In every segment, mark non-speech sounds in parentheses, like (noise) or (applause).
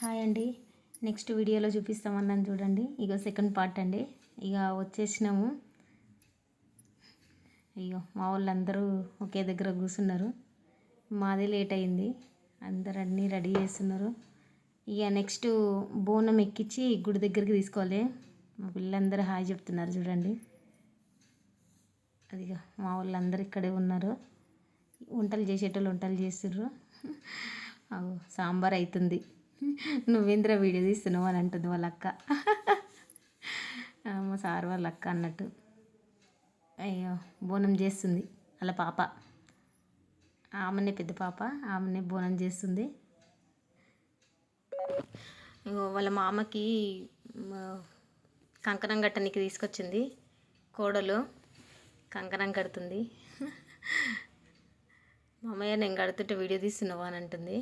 Hi అండి. Next వీడియోలో చూపిస్తామన్నాను చూడండి. ఇక సెకండ్ పార్ట్ అండి. ఇక వచ్చేసినాము. అయ్యో మా వాళ్ళందరూ ఒకే దగ్గర కూర్చున్నారు. మాదే లేట్ అయింది. అందరు అన్నీ రెడీ చేస్తున్నారు. ఇక నెక్స్ట్ బోనం ఎక్కించి గుడి దగ్గరికి తీసుకోవాలి. మా పిల్లలందరూ హాయ్ చెప్తున్నారు చూడండి. అదిగా మా వాళ్ళందరూ ఇక్కడే ఉన్నారు. వంటలు చేసేటోళ్ళు వంటలు చేస్తుర్రు. సాంబార్ అవుతుంది నువ్వేంద్ర వీడియో తీస్తున్నావు అని అంటుంది వాళ్ళ అక్క. మా సార్ వాళ్ళ అక్క అన్నట్టు. అయ్యో బోనం చేస్తుంది వాళ్ళ పాప. ఆమెనే పెద్ద పాప ఆమెనే బోనం చేస్తుంది. వాళ్ళ మామకి కంకణం కట్టనికి తీసుకొచ్చింది కోడలు. కంకణం కడుతుంది. మామయ్య నేను కడుతుంటే వీడియో తీస్తున్నావా అని అంటుంది.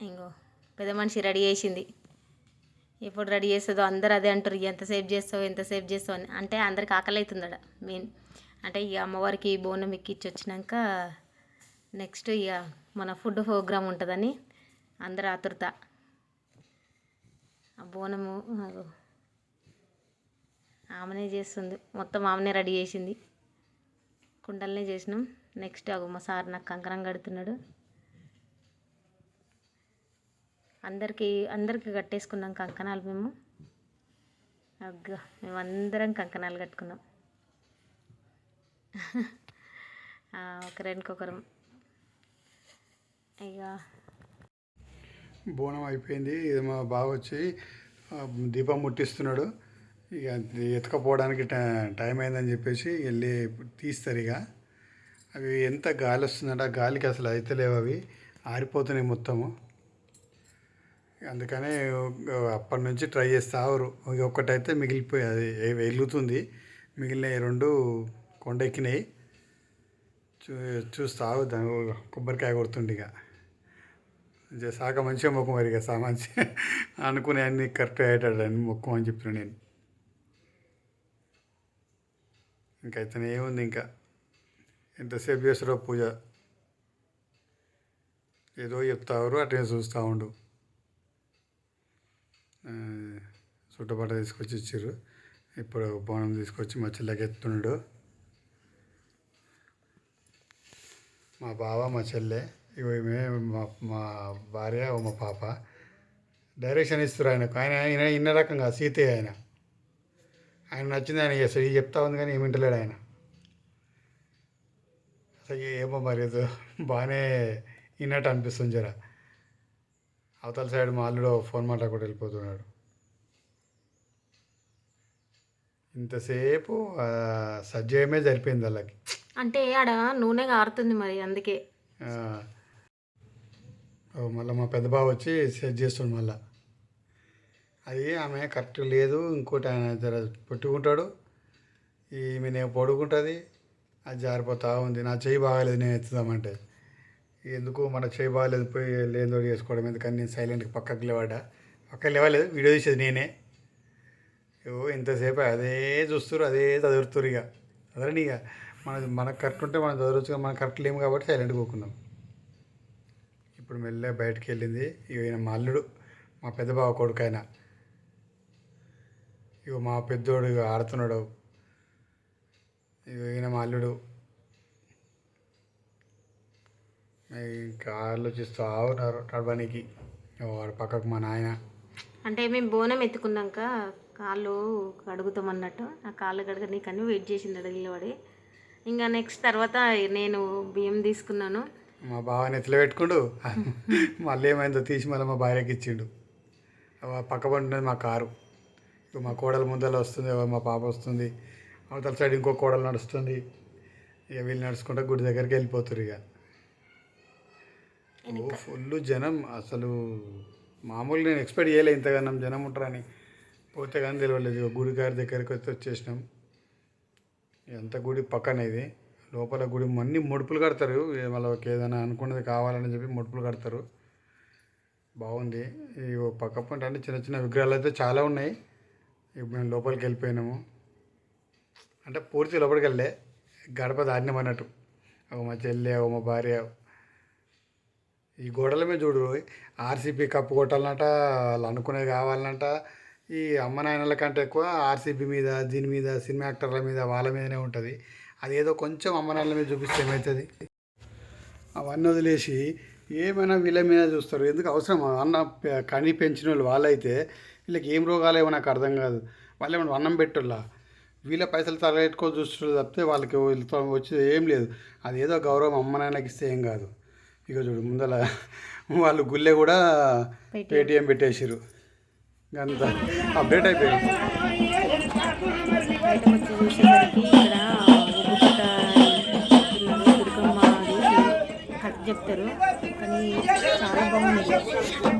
ఇంకో పెద్ద మనిషి రెడీ చేసింది. ఎప్పుడు రెడీ చేస్తుందో అందరు అదే అంటారు ఎంతసేపు చేస్తావు ఎంతసేపు చేస్తావు అని. అంటే అందరికి ఆకలి అవుతుందట మెయిన్. అంటే ఇక అమ్మవారికి బోనం ఎక్కిచ్చి వచ్చినాక నెక్స్ట్ ఇక మన ఫుడ్ ప్రోగ్రామ్ ఉంటుందని అందరు ఆతురత. ఆ బోనము ఆమెనే చేస్తుంది. మొత్తం ఆమెనే రెడీ చేసింది. కుండలనే చేసినాం. నెక్స్ట్ అగో మా సార్ నాకు కంకణం కడుతున్నాడు. అందరికీ అందరికీ కట్టేసుకున్నాం కంకణాలు మేము. అగ్గా మేము అందరం కంకణాలు కట్టుకున్నాం. ఒకరికొకరం ఇక బోనం అయిపోయింది. ఇది మా బావ వచ్చి దీపం ముట్టిస్తున్నాడు. ఇక ఎతకపోవడానికి టై- టైం అయిందని చెప్పేసి వెళ్ళి తీస్తారు ఇక అవి ఎంత గాలి వస్తుందంటే ఆ గాలికి అసలు అయితే లేవు అవి. ఆరిపోతున్నాయి మొత్తము. అందుకనే అప్పటి నుంచి ట్రై చేస్తావరు ఒక్కటైతే మిగిలిపోయి అది వెలుగుతుంది. మిగిలిన రెండు కొండెక్కినాయి. చూ చూస్తావు దాని కొబ్బరికాయ కొడుతుండే ఇక. సాక మంచిగా మొక్క మరి ఇక సా మంచి (laughs) అనుకునే అన్ని కరెక్ట్ అయ్యేటాడు అని మొక్కు అని చెప్పిన నేను. ఇంకైతేనే ఏముంది ఇంకా. ఎంతసేపు చేస్తారో పూజ. ఏదో చెప్తావారు అటే చూస్తూ ఉండు. ఆ, చుట్టపట్ట తీసుకొచ్చి ఇచ్చారు ఇప్పుడు బోనం తీసుకొచ్చి మా చెల్లెకి ఎత్తున్నాడు మా బావ మా చెల్లె ఇవి ఈమె మా మా భార్య మా పాప. డైరెక్షన్ ఇస్తారు ఆయనకు. ఆయన ఆయన ఇన్న రకంగా సీతే ఆయన. ఆయన నచ్చింది ఆయన చేస్తాడు. ఇది చెప్తా ఉంది కానీ ఏమి వింటలేడు ఆయన. అసలు ఏమో మరి బాగానే విన్నట్టు అనిపిస్తుంది జరా. అవతల సైడ్ మా అల్లుడు ఫోన్ మాట్లాడుకుంటూ వెళ్ళిపోతున్నాడు. ఇంతసేపు సజ్జయమే సరిపోయింది వాళ్ళకి. అంటే ఆడ నూనె కారుతుంది మరి అందుకే. మళ్ళీ మా పెద్ద బావ వచ్చి సెట్ చేస్తాడు మళ్ళా. అది ఆమె కరెక్ట్ లేదు ఇంకోటి ఆయన జర పెట్టుకుంటాడు. ఈమె నేను పడుకుంటుంది అది జారిపోతా ఉంది. నా చెయ్యి బాగాలేదు నేను ఎత్తుదామంటే. ఎందుకు మన చెయ్యి పోయి లేదో చేసుకోవడం ఎందుకని నేను సైలెంట్కి పక్కకి లేవాడా? పక్కకి లేవలేదు వీడియో తీసేది నేనే. ఓ ఇంతసేపు అదే చూస్తురు అదే చదువుతురు ఇక అదరని ఇక మన మనకు కరెక్ట్ ఉంటే మనం చదవచ్చు మనం కరెక్ట్ లేము కాబట్టి సైలెంట్గా కూకున్నాం ఇప్పుడు మెల్లగా బయటకు వెళ్ళింది ఇక ఈయన మా అల్లుడు మా పెద్ద బావ కొడుకు ఆయన. ఇక మా పెద్దోడు ఆడుతున్నాడు. ఇక ఈయన మా అల్లుడు. ఇంకా ఆలోచిస్తూ ఉన్నారు నడవడానికి. వాడు పక్కకు మా నాయన. అంటే మేము బోనం ఎత్తుకున్నాక కాళ్ళు కడుగుతామన్నట్టు. ఆ కాళ్ళు కడగనీకని వెయిట్ చేసింది నిలబడి. ఇంకా నెక్స్ట్ తర్వాత నేను బియ్యం తీసుకున్నాను. మా బావని ఎత్తులో పెట్టుకుండు. మళ్ళీ ఏమైందో తీసి మళ్ళీ మా భార్యకి ఇచ్చిండు. పక్క బండి ఉన్నది మా కారు. మా కోడలు ముందర వస్తుంది మా పాప వస్తుంది. అవతల సైడ్ ఇంకో కోడలు నడుస్తుంది. ఇక వీళ్ళు నడుచుకుంటా గుడి దగ్గరికి వెళ్ళిపోతారు ఇక ఫుల్ జనం. అసలు మామూలు నేను ఎక్స్పెక్ట్ చేయలే ఇంతగానం జనం ఉంటారని పోతే కానీ తెలియలేదు గుడి గారి దగ్గరికి వచ్చి వచ్చేసినాం. ఎంత గుడి పక్కన ఇది? లోపల గుడి అన్ని ముడుపులు కడతారు. వాళ్ళకి ఏదైనా అనుకున్నది కావాలని చెప్పి ముడుపులు కడతారు. బాగుంది. ఈ పక్క పంట అంటే చిన్న చిన్న విగ్రహాలు అయితే చాలా ఉన్నాయి. ఇప్పుడు మేము లోపలికి వెళ్ళిపోయినాము. అంటే పూర్తి లోపలికి వెళ్ళే గడప దాటినాం అన్నట్టు. ఒక మా చెల్లి ఒక మా భార్య ఈ గోడల మీద చూడు ఆర్సీబీ కప్పు కొట్టాలన్నట వాళ్ళు అనుకునేది కావాలన్నట. ఈ అమ్మ నాయనల కంటే ఎక్కువ ఆర్సీబీ మీద దీని మీద సినిమా యాక్టర్ల మీద వాళ్ళ మీదనే ఉంటుంది. అది ఏదో కొంచెం అమ్మ నాయనల మీద చూపిస్తే ఏమవుతుంది అవన్నీ వదిలేసి ఏమైనా వీళ్ళ మీద చూస్తారు. ఎందుకు అవసరం? అన్న కని పెంచిన వాళ్ళు వాళ్ళైతే వీళ్ళకి ఏం రోగాలు ఏమో నాకు అర్థం కాదు. వాళ్ళు ఏమైనా అన్నం పెట్టుల్లా? వీళ్ళ పైసలు తలెట్టుకో చూస్తున్నారు తప్పితే వాళ్ళకి వీళ్ళతో వచ్చేది ఏం లేదు. అది ఏదో గౌరవం అమ్మ నాయనకి ఇస్తే ఏం కాదు. ఇక చూడు ముందల వాళ్ళు గుళ్ళే కూడా పేటిఎం. పెట్టేసారు అంత అప్డేట్ అయిపోయింది. చెప్తారు. కానీ చాలా బాగుంది.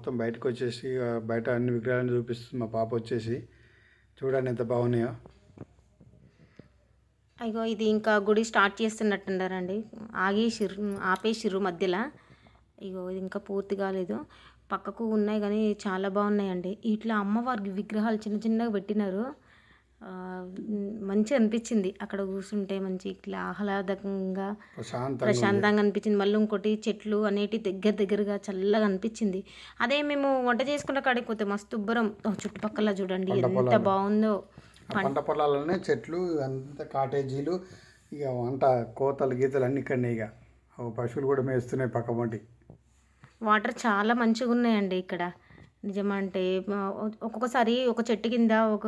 మొత్తం బయటకు వచ్చేసి బయట అన్ని విగ్రహాలను చూపిస్తుంది. మా పాప వచ్చేసి. చూడండి ఎంత బాగున్నాయో. అయ్యో ఇది ఇంకా గుడి స్టార్ట్ చేస్తున్నట్టున్నారండి. ఆగేసిర్రు ఆపేసిర్రు మధ్యలో. ఇగో ఇది ఇంకా పూర్తి కాలేదు. పక్కకు ఉన్నాయి కానీ చాలా బాగున్నాయండి. ఇట్లా అమ్మవారికి విగ్రహాలు చిన్న చిన్నగా పెట్టినారు. ఆ, మంచిగా అనిపించింది. అక్కడ కూర్చుంటే మంచి ఇట్లా ఆహ్లాదకంగా ప్రశాంతంగా అనిపించింది. మళ్ళీ ఇంకోటి చెట్లు అనేటి దగ్గర దగ్గరగా చల్లగా అనిపించింది. అదే మేము వంట చేసుకున్న కాడికి పోతే మస్తు ఉబ్బరం. చుట్టుపక్కల చూడండి ఎంత బాగుందో. పంట పొలాలనే చెట్లు అంత కాటేజీలు ఇక వంట కోతలు గీతలు అన్ని ఇక్కడనే ఇక. పశువులు కూడా మేస్తున్నాయి పక్క వంటి వాటర్ చాలా మంచిగా ఉన్నాయండి ఇక్కడ. నిజమంటే ఒక్కొక్కసారి ఒక చెట్టు కింద ఒక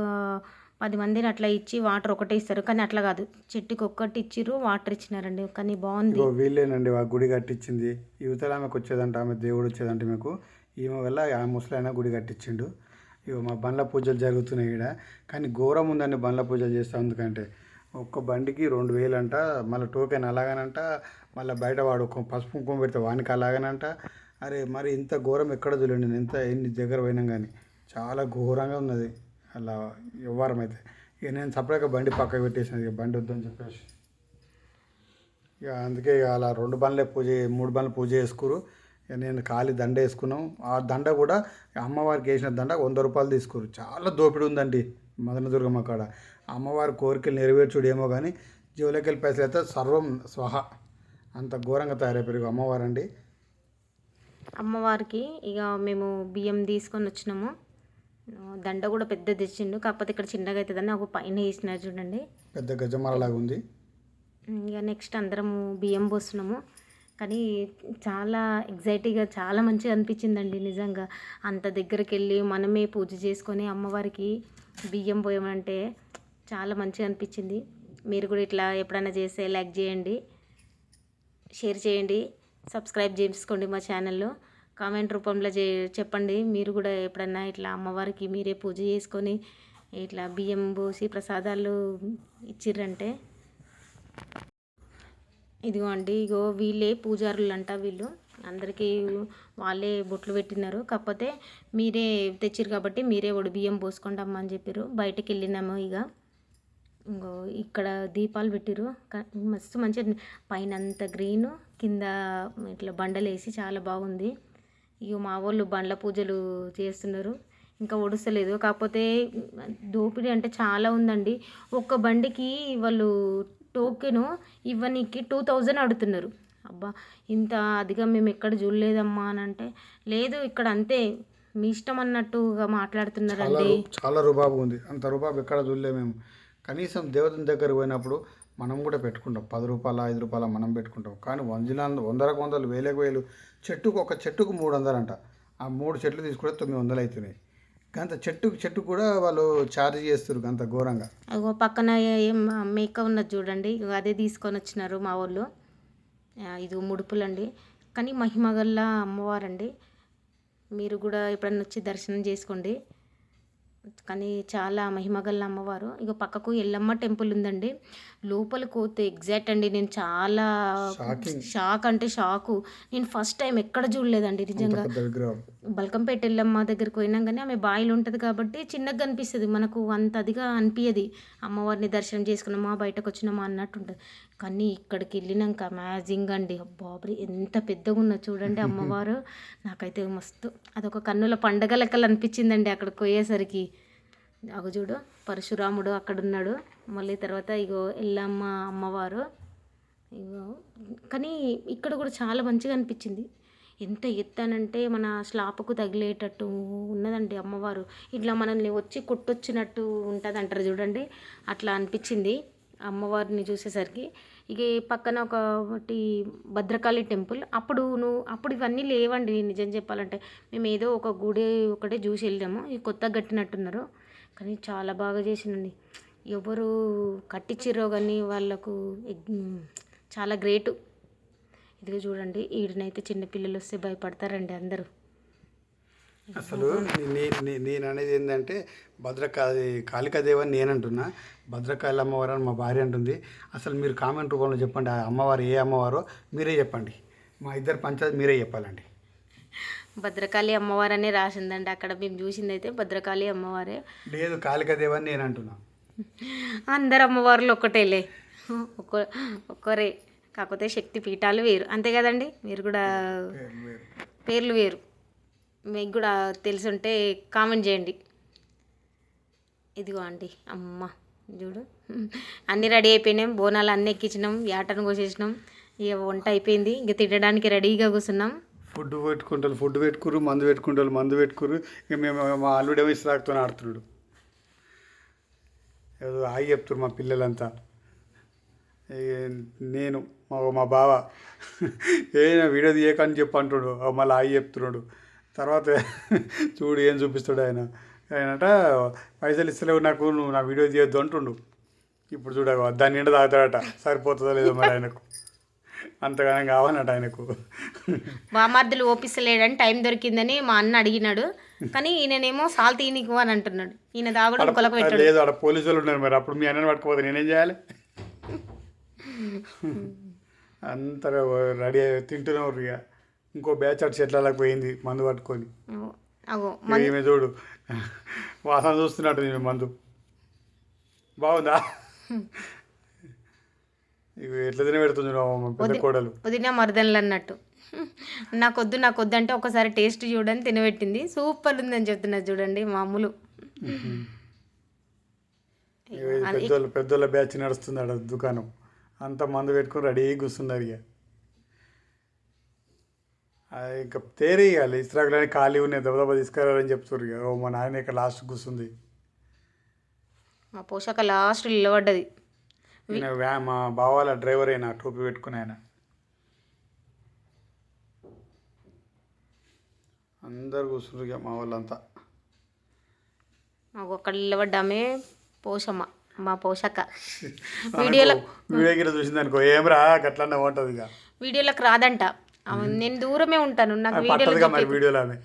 పది మందిని అట్లా ఇచ్చి వాటర్ ఒకటే ఇస్తారు. కానీ అట్లా కాదు. చెట్టుకి ఒక్కటి ఇచ్చిర్రు వాటర్ ఇచ్చినారండి. కానీ బాగుంది. వీళ్ళేనండి ఆ గుడి కట్టించింది యువతలు ఆమెకు వచ్చేదంట ఆమె దేవుడు వచ్చేదంట మీకు. ఈమె వల్ల ఆ ముసలైన గుడి కట్టించిండు ఇగో మా బండ్ల పూజలు జరుగుతున్నాయి ఇక్కడ కానీ ఘోరం ఉందండి బండ్ల పూజలు చేస్తా ఎందుకంటే ఒక్క బండికి రెండు వేలు అంట మళ్ళీ టోకెన్ అలాగనంట మళ్ళీ బయట వాడు ఒక పసుపు కుంకుమ పెడితే వానికి అలాగనంట. అరే మరి ఇంత ఘోరం ఎక్కడ చూడండి ఎంత ఎన్ని దగ్గర పోయినాం కానీ. చాలా ఘోరంగా ఉన్నది. అలా వ్యవహారం అయితే ఇక నేను సపరేట్గా బండి పక్కకు పెట్టేసాను ఇక బండి వద్దని చెప్పేసి. ఇక అందుకే ఇక అలా రెండు బండ్లే పూజ మూడు బండ్లు పూజ చేసుకురు. ఇక నేను ఖాళీ దండ వేసుకున్నాం. ఆ దండ కూడా అమ్మవారికి వేసిన దండ వంద రూపాయలు తీసుకురు. చాలా దోపిడి ఉందండి మదన దుర్గమ్మ కాడ. అమ్మవారి కోరికలు నెరవేర్చుడు ఏమో కానీ జీవులకెళ్ళి పైసలు అయితే సర్వం స్వహ. అంత ఘోరంగా తయారైపోయారు అమ్మవారు అండి అమ్మవారికి ఇక మేము బియ్యం తీసుకొని వచ్చినాము. దండ కూడా పెద్ద తెచ్చిండు కాకపోతే ఇక్కడ చిన్నగా అవుతుందని ఒక పైన వేసినారు చూడండి. పెద్ద గజమాల లాగా ఉంది ఇక నెక్స్ట్ అందరము బియ్యం పోస్తున్నాము. కానీ చాలా ఎగ్జైటీగా చాలా మంచిగా అనిపించిందండి నిజంగా. అంత దగ్గరికి వెళ్ళి మనమే పూజ చేసుకొని అమ్మవారికి బియ్యం పోయమంటే చాలా మంచిగా అనిపించింది. మీరు కూడా ఇట్లా ఎప్పుడైనా చేస్తే లైక్ చేయండి షేర్ చేయండి సబ్స్క్రైబ్ చేసుకోండి మా ఛానల్లో కామెంట్ రూపంలో చే చెప్పండి. మీరు కూడా ఎప్పుడన్నా ఇట్లా అమ్మవారికి మీరే పూజ చేసుకొని ఇట్లా బియ్యం పోసి ప్రసాదాలు ఇచ్చిర్రంటే? ఇదిగో అండి ఇగో వీళ్ళే పూజారులు అంట వీళ్ళు. అందరికీ వాళ్ళే బొట్లు పెట్టినారు. కాకపోతే మీరే తెచ్చిరు కాబట్టి మీరే ఒడి బియ్యం పోసుకోండి అమ్మ అని చెప్పారు బయటకు వెళ్ళినాము ఇక ఇంకో ఇక్కడ దీపాలు పెట్టిరు మస్తు మంచిగా పైన అంత గ్రీను కింద ఇట్లా బండలు వేసి చాలా బాగుంది. ఇక మా వాళ్ళు బండ్ల పూజలు చేస్తున్నారు. ఇంకా ఒడుస్తలేదు. కాకపోతే దోపిడీ అంటే చాలా ఉందండి. ఒక్క బండికి వాళ్ళు టోకెను ఇవ్వనీకి టూ థౌజండ్ అడుగుతున్నారు. అబ్బా ఇంత అదిగా మేము ఎక్కడ చూడలేదమ్మా అని అంటే లేదు ఇక్కడ అంతే. మీ ఇష్టం అన్నట్టుగా మాట్లాడుతున్నారండి. చాలా రుబాబు ఉంది. అంత రుబాబు ఎక్కడ చూడలేము మేము. కనీసం దేవతల దగ్గర పోయినప్పుడు మనం కూడా పెట్టుకుంటాం. పది రూపాయల ఐదు రూపాయల మనం పెట్టుకుంటాం. కానీ వందల వందలకు వందలు వేలకు వేలు చెట్టుకు ఒక చెట్టుకు మూడు వందలు అంట ఆ మూడు చెట్లు తీసుకుంటే తొమ్మిది వందలు అవుతున్నాయి గంత చెట్టుకు చెట్టు కూడా వాళ్ళు ఛార్జ్ చేస్తారు గంత ఘోరంగా. అగో పక్కన ఏం మేక ఉన్నది చూడండి. అదే తీసుకొని వచ్చినారు మా వాళ్ళు. ఇది ముడుపులండి. కానీ మహిమగల్ల అమ్మవారండి. మీరు కూడా ఎప్పుడన్నా వచ్చి దర్శనం చేసుకోండి. కానీ చాలా మహిమగల్ల అమ్మవారు. ఇక పక్కకు ఎల్లమ్మ టెంపుల్ ఉందండి. లోపలికి పోతే ఎగ్జాక్ట్ అండి నేను చాలా. షాక్ అంటే షాకు. నేను ఫస్ట్ టైం ఎక్కడ చూడలేదండి నిజంగా. బల్కంపేట ఎల్లమ్మ దగ్గరికి పోయినాం కానీ ఆమె బాయిలు ఉంటుంది కాబట్టి చిన్నగా కనిపిస్తుంది మనకు అంత అదిగా అనిపించదు అమ్మవారిని దర్శనం చేసుకున్నామా బయటకు వచ్చినామా అన్నట్టు ఉంటుంది. కానీ ఇక్కడికి వెళ్ళినాక అమేజింగ్ అండి బాబరి ఎంత పెద్దగా ఉన్నా చూడండి (laughs) అమ్మవారు. నాకైతే మస్తు అదొక కన్నుల పండగ లెక్కలు అనిపించిందండి అక్కడికి పోయేసరికి. అగ చూడు పరశురాముడు అక్కడ ఉన్నాడు మళ్ళీ తర్వాత ఇగో ఎల్లమ్మ అమ్మవారు. ఇగో కానీ ఇక్కడ కూడా చాలా మంచిగా అనిపించింది. ఎంత ఎత్తానంటే మన స్లాప్కు తగిలేటట్టు ఉన్నదండి అమ్మవారు. ఇట్లా మనల్ని వచ్చి కొట్టొచ్చినట్టు ఉంటుంది అంటారు చూడండి. అట్లా అనిపించింది. అమ్మవారిని చూసేసరికి ఇక పక్కన ఒకటి భద్రకాళి టెంపుల్. అప్పుడు నువ్వు అప్పుడు ఇవన్నీ లేవండి నిజం చెప్పాలంటే. మేము ఏదో ఒక గుడి ఒకటే చూసి వెళ్ళాము. ఇది కొత్తగా కట్టినట్టున్నారు. కానీ చాలా బాగా చేసినండి ఎవరు కట్టించిరో కానీ వాళ్ళకు ఎగ్- చాలా గ్రేటు. ఇదిగో చూడండి ఈడనైతే చిన్నపిల్లలు వస్తే భయపడతారండి అందరూ. అసలు నే- నే- నేను అనేది ఏంటంటే భద్రకాళి కాళికాదేవి అని నేను అంటున్నా భద్రకాళి అమ్మవారు అని మా భార్య అంటుంది. అసలు మీరు కామెంట్ రూపంలో చెప్పండి ఆ అమ్మవారు ఏ అమ్మవారో మీరే చెప్పండి. మా ఇద్దరు పంచాయతీ మీరే చెప్పాలండి. భద్రకాళి అమ్మవారనే రాసిందండి. అక్కడ మేము చూసింది అయితే భద్రకాళి అమ్మవారే. లేదు కాళికాదేవి అని నేను అంటున్నా. అందరు అమ్మవార్లు ఒక్కటేలే. ఒక్క ఒక్కరే. కాకపోతే శక్తి పీఠాలు వేరు. అంతే కదండి? మీరు కూడా పేర్లు వేరు. మీకు కూడా తెలుసుంటే కామెంట్ చేయండి. ఇదిగో అండి అమ్మ చూడు. అన్నీ రెడీ అయిపోయినాం బోనాలు అన్నీ ఎక్కించినాం యాటను కోసేసినాం. ఇక వంట అయిపోయింది ఇంక తినడానికి రెడీగా కూర్చున్నాం. ఫుడ్ పెట్టుకుంటారు ఫుడ్ పెట్టుకురు మందు పెట్టుకుంటారు మందు పెట్టుకురు. ఇక మేము మా అల్లుడేమో ఇస్రాకుతో ఆడుతున్నాడు. ఏదో ఆగి చెప్తారు మా పిల్లలంతా. నేను మా మా బావ. ఏ వీడియో తీయకని చెప్పి అంటున్నాడు మళ్ళీ ఆగి చెప్తున్నాడు. తర్వాత (laughs) చూడు ఏం చూపిస్తాడు ఆయన. ఆయనట పైసలు ఇస్తలేవు నాకు నువ్వు నా వీడియో తీయొద్దు అంటుండు. ఇప్పుడు చూడ దాని నిండా తాగుతాడట. సరిపోతుందో లేదో మరి ఆయనకు. అంతగానం కావాలన్నట ఆయనకు. బామార్దులు ఓపిస్తలేడని టైం దొరికిందని మా అన్న అడిగినాడు. కానీ ఈయననేమో సాల్ తీయనీకు అని అంటున్నాడు. ఈయన తాగడం కొలకు పెట్టాడు. లేదు ఆడ పోలీసు వాళ్ళు ఉన్నారు మరి. అప్పుడు మీ అన్నని పట్టుకోపోతే నేనేం చేయాలి? (laughs) అంత రెడీ అయ్యి తింటున్నారు ఇక. ఇంకో బ్యాచ్ అటు చెట్లలోకి పోయింది మందు పట్టుకొని. ఈమె చూడు వాసన చూస్తున్నట్టు ఈమె మందు. బాగుందా? (laughs) ఇక ఎట్లా తిన పెడుతుంది పెద్ద కోడలు. వదిన మరదలు అన్నట్టు. (laughs) నాకొద్దు నాకొద్దు అంటే ఒకసారి టేస్ట్ చూడని తినబెట్టింది. సూపర్ ఉందని చెప్తున్నారు చూడండి మామూలు. పెద్దోళ్ళ పెద్దోళ్ళ బ్యాచ్ నడుస్తుంది ఆడ దుకాణం. అంత మందు పెట్టుకొని రెడీ కూర్చున్నారు ఇక. ఇంకా తేరి ఇవ్వాలి ఇస్రాకులని ఖాళీ ఉన్నాయి. దెబ్బదెబ్బ తీసుకురాలని చెప్తారు ఇక ఓ మా నాయన ఇక్కడ లాస్ట్ కూర్చుంది మా పోషక లాస్ట్ నిలబడ్డది. వ్యా మా బావాల డ్రైవర్ అయినా టోపీ పెట్టుకుని ఆయన. అందరు కూర్చున్నారు ఇక మా వాళ్ళంతా. మాకు ఒక్కడ నిలబడ్డామే పోషమ్మ మా పోషక. (laughs) వీడియోలో వీడియో చూసింది అనుకో ఏమరా గట్లన్నా ఉంటుంది ఇక వీడియోలకు రాదంట. ఆమె నేను దూరమే ఉంటాను నాకు పట్టదుగా మరి వీడియోలో ఆమె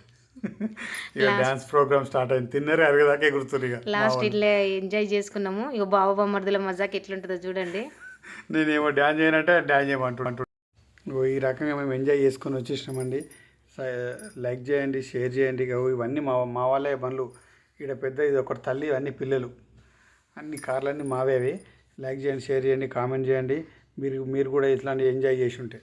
ఇక డ్యాన్స్ ప్రోగ్రామ్ స్టార్ట్ అయింది తిన్నరే అరగదాకే ఇక. లాస్ట్ ఇట్లా ఎంజాయ్ చేసుకున్నాము. ఇక బావ బొమ్మర్దుల మజాక్ ఎట్లుంటుందో చూడండి. నేనేమో డ్యాన్స్ చేయనంటే డ్యాన్స్ చేయమంటు ఓ ఈ రకంగా మేము ఎంజాయ్ చేసుకొని వచ్చేసినామండి. లైక్ చేయండి షేర్ చేయండి. ఇక ఇవన్నీ మా మా వాళ్ళే పనులు. ఇక్కడ పెద్ద ఇది ఒకటి తల్లి ఇవన్నీ పిల్లలు. అన్ని కార్లన్నీ మావే అవి లైక్ చేయండి షేర్ చేయండి కామెంట్ చేయండి. మీరు మీరు కూడా ఇట్లాంటి ఎంజాయ్ చేసి ఉంటే.